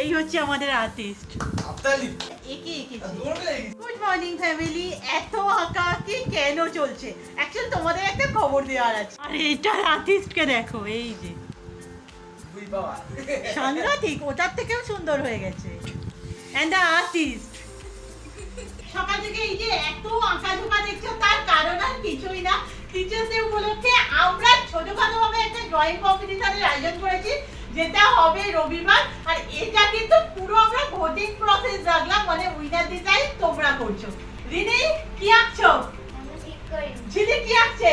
এই হচ্ছে আমাদের আর্টিস্ট একে এঁকেছি গুড মর্নিং ফ্যামিলি এত আঁকাআঁকি কেন চলছে? অ্যাকচুয়ালি তোমাদের একটা খবর দেওয়ার আছে। আর এটার আর্টিস্টকে দেখো এই যে। সাংঘাতিক ওটার থেকেও সুন্দর হয়ে গেছে। অ্যান্ড দ্য আর্টিস্ট সকাল থেকে এই যে এত আঁকা ঝোঁকা দেখছ তার কারণ আর কিছুই না। টিচার্স ডে উপলক্ষে আমরা ছোটখাটো ভাবে একটা ড্রয়িং কম্পিটিশনের আয়োজন করেছি। যেটা হবে রবিবার আর এটা কিন্তু পুরো আমরা ভোটিং প্রসেস রাখলাম মানে উইনার ডিজাইন তোমরা করছ। রিনি কি আঁকছো? ঝিলি কি আঁকছে?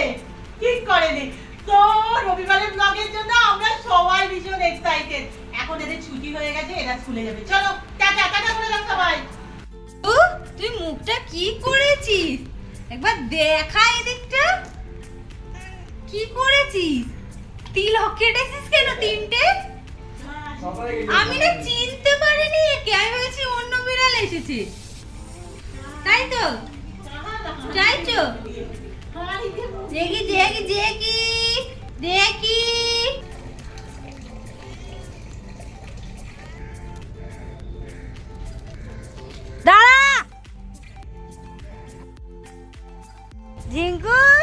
ঠিক করেনি। তো রবিবারের ব্লগের জন্য আমরা সবাই ভীষণ এক্সাইটেড এখন এদের ছুটি হয়ে গেছে এরা স্কুলে যাবে। চলো টাটা টাটা করে দাও সবাই। ও তুই মুখটা কি করেছিস? একবার দেখা এদিকটা। কি করেছিস? তিলক কেটেছিস কেন তিনটে? আমি না চিনতে পারিনি, একে। আমি ভেবেছি অন্য বিড়াল এসেছে। তাই তো? তো? দেখি দেখি দেখি। দেখি। দাঁড়া! জিঙ্কু?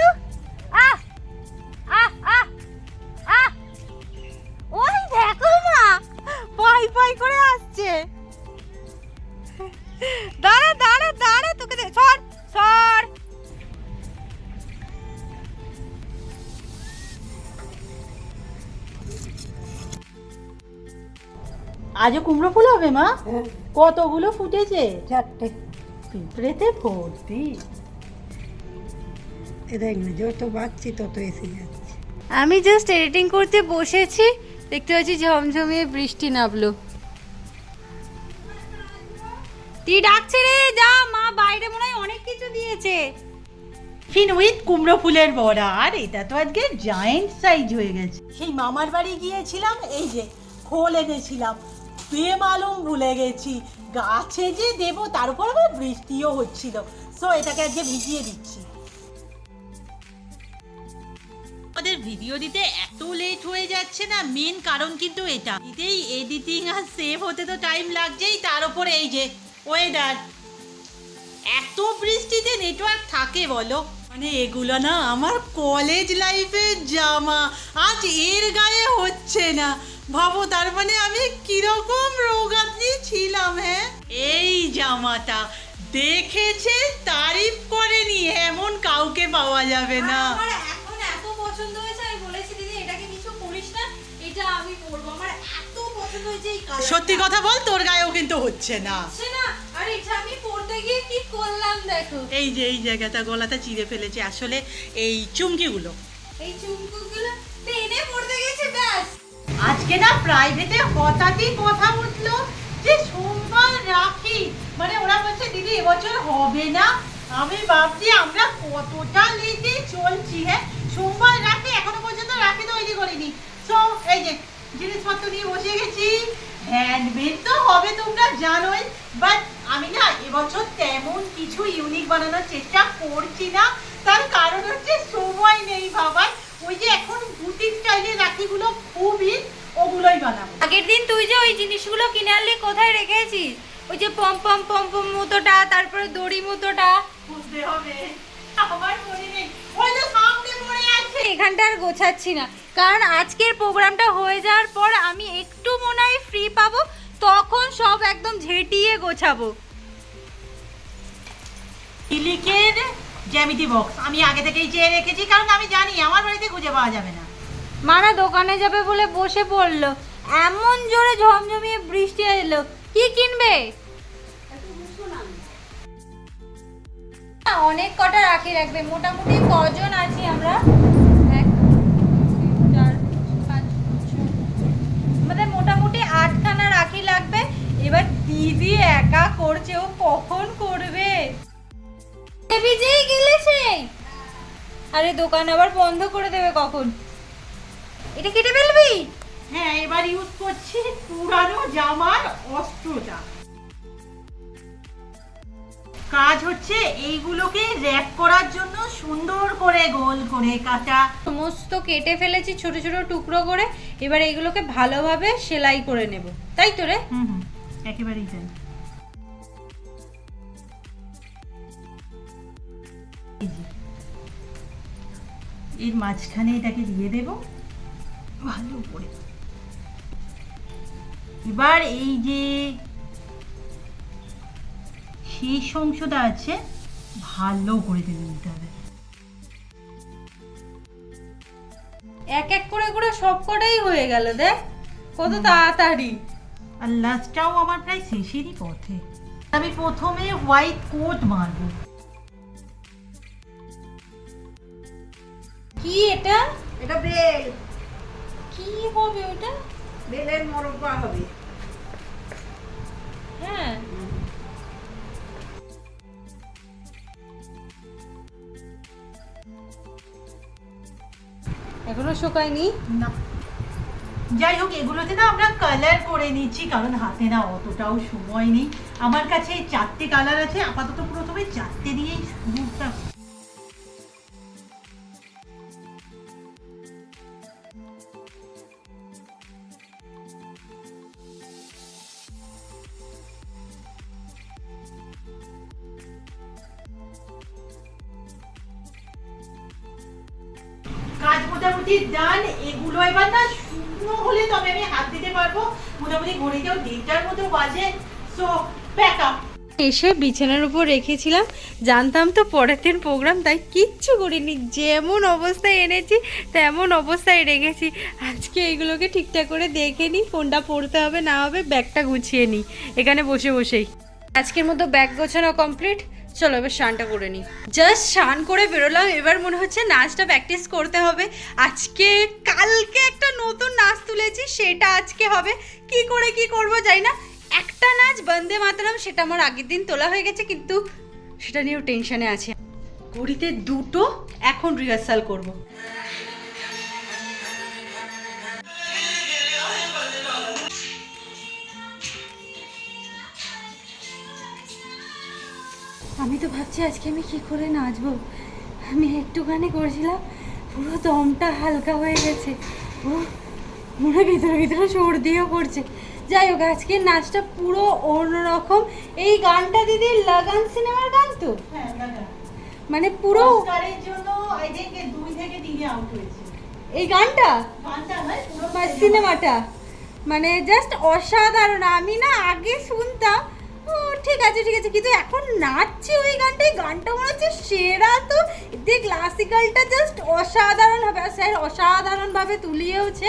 আজও কুমড়ো ফুল হবে মা? কতগুলো ফুটেছে? চারটে। পিঁপড়েতে ভর্তি। দেখ না যত বাড়ছি তত এসে যাচ্ছে। আমি জাস্ট এডিটিং করতে বসেছি দেখতে পাচ্ছি ঝমঝমিয়ে বৃষ্টি নামলো। তুই ডাকছে রে? যা মা বাইরে মনে হয় অনেক কিছু দিয়েছে। ফিন উইথ কুমড়ো ফুলের বড়া আর এটা তো আজকে জায়েন্ট সাইজ হয়ে গেছে। সেই মামার বাড়ি গিয়েছিলাম এই যে খোল এনেছিলাম। বেমালুম ভুলে গেছি। গাছে যে দেবো, তার উপর আবার বৃষ্টিও হচ্ছিল। সো এটাকে আজকে ভিজিয়ে দিচ্ছি। আমাদের ভিডিও দিতে এত লেট হয়ে যাচ্ছে না মেন কারণ কিন্তু এটা। এতেই এডিটিং আর সেভ হতে তো টাইম লাগছেই, তার উপর এই যে ওয়েদার এত বৃষ্টিতে নেটওয়ার্ক থাকে বলো? মানে এগুলো না, আমার কলেজ লাইফের জামা। আজ এর গায়ে হচ্ছে না। ভাবো তার মানে আমি কীরকম রোগাগ্নি ছিলাম হ্যাঁ? এই জামাটা দেখেছে তারিফ করে করেনি এমন কাউকে পাওয়া যাবে না। আমার এখন এত পছন্দ হয়েছে আমি বলেছি দিদি এটাকে কিছু করিস না এটা আমি পরবো। আমার এত পছন্দ হয়েছে এই কালার সত্যি কথা বল তোর গায়েও কিন্তু হচ্ছে না। হচ্ছে না। আর এটা আমি পরতে গিয়ে কি করলাম দেখো। এই যে এই জায়গাটা গলাটা চিড়ে ফেলেছে। আসলে এই চুমকিগুলো। এই চুমকুগুলো আজকে না প্রাইভেটে হঠাৎই কথা উঠল যে সোমবার রাখি। মানে ওরা বলছে, দিদি, এবছর হবে না। আমি ভাবছি আমরা কতটা লেটে চলছি হ্যাঁ? সোমবার রাখি এখনও পর্যন্ত রাখি তৈরি করিনি। সো এই যে, জিনিসপত্র নিয়ে বসে গেছি। হ্যান্ডমেড তো হবে তোমরা জানোই বাট আমি না এবছর তেমন কিছু ইউনিক বানানোর চেষ্টা করছি না। তার কারণ হচ্ছে সময় নেই বাবার ওই যে এখন বুটিক স্টাইলের রাখিগুলো খুবই ওগুলোই বানাবো। আগের দিন তুই যে ওই জিনিসগুলো কিনে আনলি কোথায় রেখেছিস? ওই যে পম পম পম পম মতোটা তারপরে দড়ি মতোটা। বুঝতে হবে। আমার মনে নেই। ওই যে সামনে পড়ে আছে। এখানটা আর গোছাচ্ছি না। কারণ আজকের প্রোগ্রামটা হয়ে যাওয়ার পর আমি একটু মনে হয় ফ্রি পাবো তখন সব একদম ঝেঁটিয়ে গোছাবো। ইলিকের জ্যামিতি বক্স আমি আগে থেকেই চেয়ে রেখেছি, কারণ আমি জানি আমার বাড়িতে খুঁজে পাওয়া যাবে না। মারা দোকানে যাবে বলে বসে পড়ল। এমন জোরে ঝমঝমিয়ে বৃষ্টি এলো। কি কিনবে? অনেক কটা রাখি রাখবে, মোটামুটি কজন আছি আমরা? আরে দোকান আবার বন্ধ করে দেবে কখন? এটা কেটে ফেলবি? হ্যাঁ এবার ইউজ করছি পুরানো জামার অস্ত্রটা। কাজ হচ্ছে এইগুলোকে র্যাপ করার জন্য সুন্দর করে গোল করে কাটা। সমস্ত কেটে ফেলেছি ছোট ছোট টুকরো করে এবার এইগুলোকে ভালোভাবে সেলাই করে নেব। তাই তো রে? হুম হুম একেবারেই তাই। এর মাঝখানে এটাকে দিয়ে দেব। ভালো করে। এবার এই যে শেষ অংশটা আছে ভালো করে টেনে নিতে হবে। এক এক করে করে সব কটাই হয়ে গেল দেখ। কত তাড়াতাড়ি। আর লাস্টটাও আমার প্রায় শেষেরই পথে। আমি প্রথমে হোয়াইট কোট মারবো। কি এটা? এটা বেল। কি হবে ওটা? বেলের মোরব্বা হবে। হ্যাঁ। এখনও শুকায়নি? না। যাই হোক এগুলোতে না আমরা কালার করে নিচ্ছি কারণ হাতে না অতটাও সময় নেই। আমার কাছে চারটে কালার আছে আপাতত প্রথমে চারটে দিয়েই শুরুটা এগুলো এবার না শুকনো হলে তবে আমি হাত দিতে পারব। মোটামুটি ঘড়িতেও দেড়টার মতো বাজে। সো প্যাক আপ এসে বিছানার উপর রেখেছিলাম। জানতাম তো পরের দিন প্রোগ্রাম তাই কিচ্ছু করিনি। যেমন অবস্থায় এনেছি, তেমন অবস্থায় রেখেছি। আজকে এইগুলোকে ঠিকঠাক করে দেখে নিই ফোনটা পড়তে হবে, না হবে, ব্যাগটা গুছিয়ে নিই এখানে বসে বসেই। আজকের মতো ব্যাগ গোছানো কমপ্লিট চলো এবার স্নানটা করে নিই। জাস্ট স্নান করে বেরোলাম, এবার মনে হচ্ছে নাচটা প্র্যাকটিস করতে হবে। আজকে, কালকে একটা নতুন নাচ তুলেছি, সেটা আজকে হবে। কি করে কি করব যাই না। একটা নাচ বন্দে মাতরম, সেটা আমার আগের দিন তোলা হয়ে গেছে, কিন্তু সেটা নিয়েও টেনশনে আছে। ঘড়িতে দুটো, এখন রিহার্সাল করব। আমি তো ভাবছি আজকে আমি কি করে নাচবো? আমি একটুখানি করেছিলাম পুরো দমটা হালকা হয়ে গেছে। পুরো মনে ভিতরে ভিতরে সর্দিও করছে যাই হোক আজকের নাচটা পুরো অন্যরকম। এই গানটা দিদি লাগান সিনেমার গান তো? হ্যাঁ মানে পুরো এই গানটা? বা সিনেমাটা। মানে জাস্ট অসাধারণ। আমি না আগে শুনতাম ও, ঠিক আছে ঠিক আছে। কিন্তু এখন নাচছি ওই গানটাই, গানটা মনে হচ্ছে সেরা তো। এতে ক্লাসিক্যালটা জাস্ট অসাধারণ হবে। আর স্যার অসাধারণভাবে তুলিয়েওছে।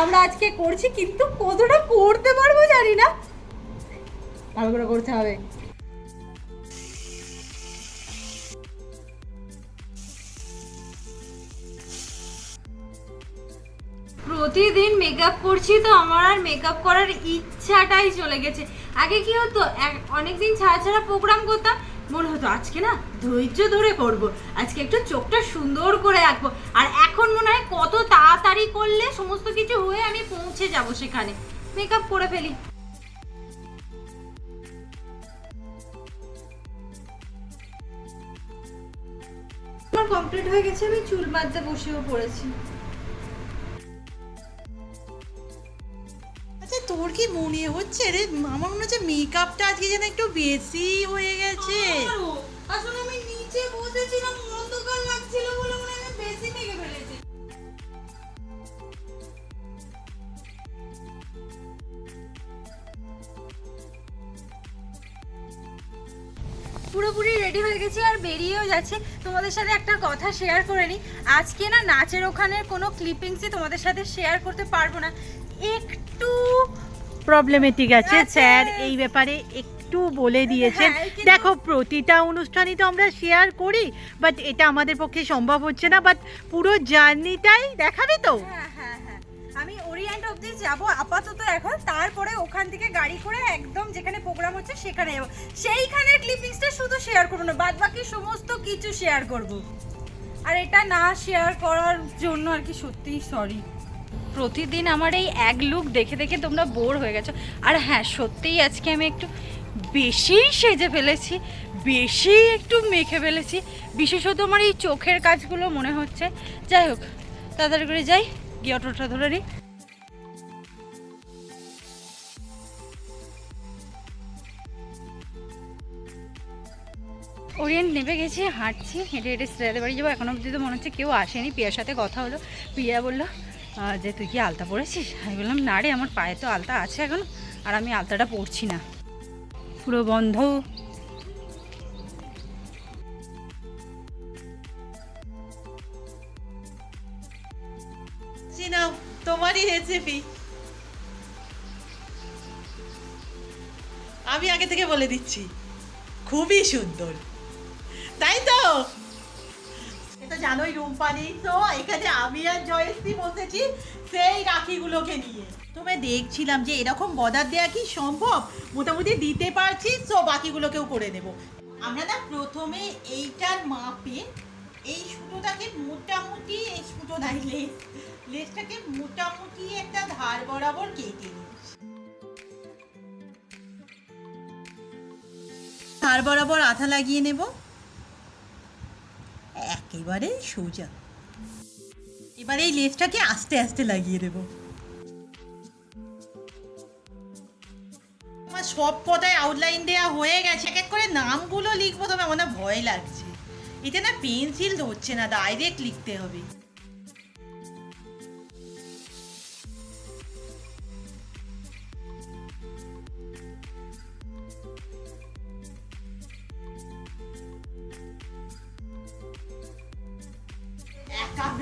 আমরা আজকে করছি, কিন্তু কতটা করতে পারব জানি না। ভালো করে করতে হবে। প্রতিদিন মেকআপ করছি তো, আমার আর মেকআপ করার ইচ্ছাটাই চলে গেছে। আগে কি হতো? অনেকদিন ছাড়া ছাড়া প্রোগ্রাম করতাম, মনে হতো আজকে না ধৈর্য ধরে করব, আজকে একটু চোখটা সুন্দর করে রাখব। আর এখন মনে হয় কত তাড়াতাড়ি করলে সমস্ত কিছু হয়ে আমি পৌঁছে যাব সেখানে। মেকআপ করে ফেলি। কমপ্লিট হয়ে গেছে, আমি চুল বাঁধতে বসেও পড়েছি। তোর কি মনে হচ্ছে রে? আমার মনে হচ্ছে মেকআপটা আজকে যেন একটু বেশি হয়ে গেছে। আসলে আমি নিচে বসেছিলাম অন্ধকার লাগছিল বলে মনে হয় আমি বেশি মেঘে ফেলেছি। পুরোপুরি রেডি হয়ে গেছি আর বেরিয়েও যাচ্ছে। তোমাদের সাথে একটা কথা শেয়ার করে নিই আজকে না নাচের ওখানের কোনো ক্লিপিংসই তোমাদের সাথে শেয়ার করতে পারব না। একটু প্রবলেমেটিক আছে। আচ্ছা। স্যার এই ব্যাপারে একটু বলে দিয়েছেন। হ্যাঁ, দেখো প্রতিটা অনুষ্ঠানই তো আমরা শেয়ার করি বাট এটা আমাদের পক্ষে সম্ভব হচ্ছে না বাট পুরো জার্নিটাই দেখাবি তো। হ্যাঁ হ্যাঁ হ্যাঁ। আমি ওরিয়েন্ট অবধি যাব আপাতত এখন। তারপরে ওখান থেকে গাড়ি করে একদম যেখানে প্রোগ্রাম হচ্ছে সেখানে যাব। সেইখানের ক্লিপিংসটা শুধু শেয়ার করব না বাদ বাকি সমস্ত কিছু শেয়ার করব। আর এটা না শেয়ার করার জন্য আর কি সত্যিই সরি প্রতিদিন আমার এই এক লুক দেখে দেখে তোমরা বোর হয়ে গেছো। আর হ্যাঁ সত্যিই আজকে আমি একটু বেশিই সেজে ফেলেছি, বেশি একটু মেখে ফেলেছি। বিশেষত আমার এই চোখের কাজগুলো মনে হচ্ছে। যাই হোক, তাড়াতাড়ি করে যাই, গিয়ে অটোটা ধরে নিই। ওরিয়েন্ট নেমে গেছি, হাঁটছি, হেঁটে হেঁটে স্ট্রেয়ারে বাড়ি যাব। এখন অবধি তো মনে হচ্ছে কেউ আসেনি। প্রিয়ার সাথে কথা হলো। প্রিয়া বলল যে তুই কি আলতা পরেছিস? আমি বললাম, না রে, আমার পায়ে তো আলতা আছে এখন, আর আমি আলতাটা পরছি না। পুরো বন্ধ। তোমারই রেসিপি আমি আগে থেকে বলে দিচ্ছি, খুবই সুন্দর। তাই তো? এটা জানোই রুম্পানি। তো এখানে আমি আর জয়শ্রী বসেছি সেই রাখিগুলোকে নিয়ে। তুমি দেখছিলাম যে এরকম বর্ডার দেওয়া কি সম্ভব? মোটামুটি দিতে পারছি তো বাকিগুলোকেও করে নেব। আমরা না প্রথমে এইটার মাপে এই সুতোটাকে মোটামুটি, এই সুতো নাই, লেস, লেসটাকে মোটামুটি একটা ধার বরাবর কেটে নিচ্ছি ধার বরাবর আঠা লাগিয়ে নেব। একেবারে সোজা। এবারে এই লেসটাকে আস্তে আস্তে লাগিয়ে দেব। আমার সব কথায় আউটলাইন দেওয়া হয়ে গেছে, এক এক করে নামগুলো লিখব, তবে আমার ভয় লাগছে। এতে না পেন্সিল ধরছে না ডাইরেক্ট লিখতে হবে।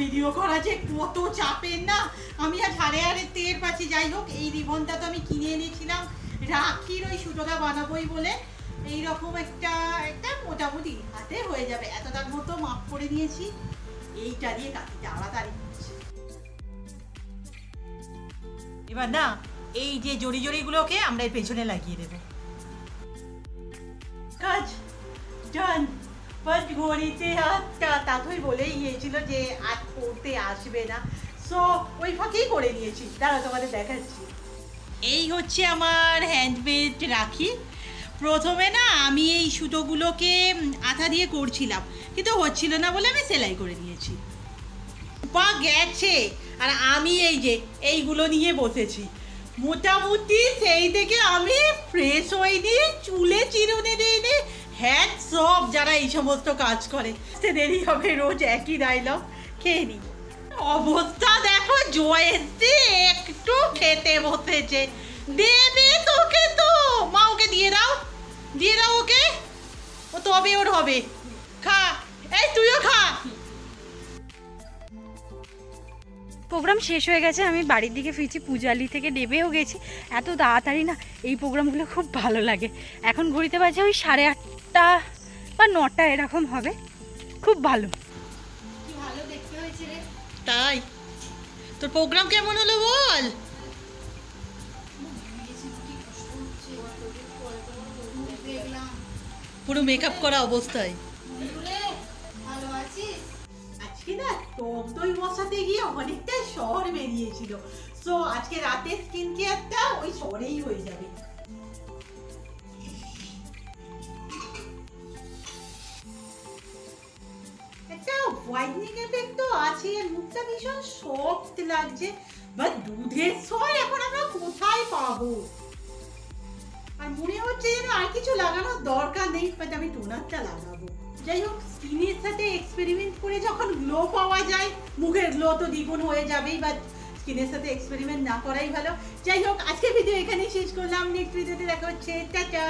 ভিডিও করা যে কত চাপের না? আমি আর হারে হারে টের পাচ্ছি। যাই হোক, এই রিবনটা তো আমি কিনে এনেছিলাম। রাখির ওই সুতোটা বানাবোই বলে এই রকম একটা একটা মোটামুটি হাতে হয়ে যাবে। এতটার মতো মাপ করে নিয়েছি এইটা দিয়ে কাটি তাড়াতাড়ি। এবার না, এই যে জড়ি জড়িগুলোকে আমরা এর পেছনে লাগিয়ে দেবো। কাজ ডান বাট ঘড়িতে তাতই বলেই গিয়েছিল যে আজ পড়তে আসবে না। সো ওই ফাঁকেই করে নিয়েছি। দাঁড়া তোমাদের দেখাচ্ছি। এই হচ্ছে আমার হ্যান্ডমেড রাখি। প্রথমে না, আমি এই সুতোগুলোকে আঠা দিয়ে করছিলাম। কিন্তু হচ্ছিল না বলে আমি সেলাই করে নিয়েছি। পা গেছে, আর আমি এই যে, এইগুলো নিয়ে বসেছি। মোটামুটি সেই থেকে আমি ফ্রেশ হয়ে হইনি, চুলে চিরুনি দিইনি হ্যাঁ সব যারা এই সমস্ত কাজ করে। সে দেরি হবে, রোজ একই ডাইলগ খেয়ে নিই অবস্থা দেখো, জয়েসি একটু খেতে বসেছে। দেবে তোকে তো। মা ওকে দিয়ে দাও। দিয়ে দাও ওকে। ও তবে ওর হবে। খা। এই তুইও খা। প্রোগ্রাম শেষ হয়ে গেছে, আমি বাড়ির দিকে ফিরছি, পূজালি থেকে নেবেও গেছি। এত তাড়াতাড়ি না, এই প্রোগ্রামগুলো খুব ভালো লাগে। এখন ঘড়িতে বাজে ওই সাড়ে আটটা বা নটা এরকম হবে। খুব ভালো। তাই? তোর প্রোগ্রাম কেমন হলো বল? পুরো মেকআপ করা অবস্থায়। টক দই গিয়ে অনেকটা শহর বেরিয়েছিল। সো আজকে রাতের স্কিন কেয়ারটা ওই শহরেই হয়ে যাবে। একটা হোয়াইটনিং এফেক্ট তো আছে মুখটা ভীষণ সফট লাগছে। বাট দুধের সর এখন আমরা কোথায় পাবো? আর মনে হচ্ছে যেন আর কিছু লাগানোর দরকার নেই বাট আমি টোনারটা লাগাবো। যাই হোক স্কিনের সাথে এক্সপেরিমেন্ট করে যখন গ্লো পাওয়া যায়, মুখের গ্লো তো দ্বিগুণ হয়ে যাবেই বা স্কিনের সাথে এক্সপেরিমেন্ট না করাই ভালো। যাই হোক আজকে ভিডিও এখানেই শেষ করলাম। নেক্সট ভিডিওতে দেখা হচ্ছে। টাটা!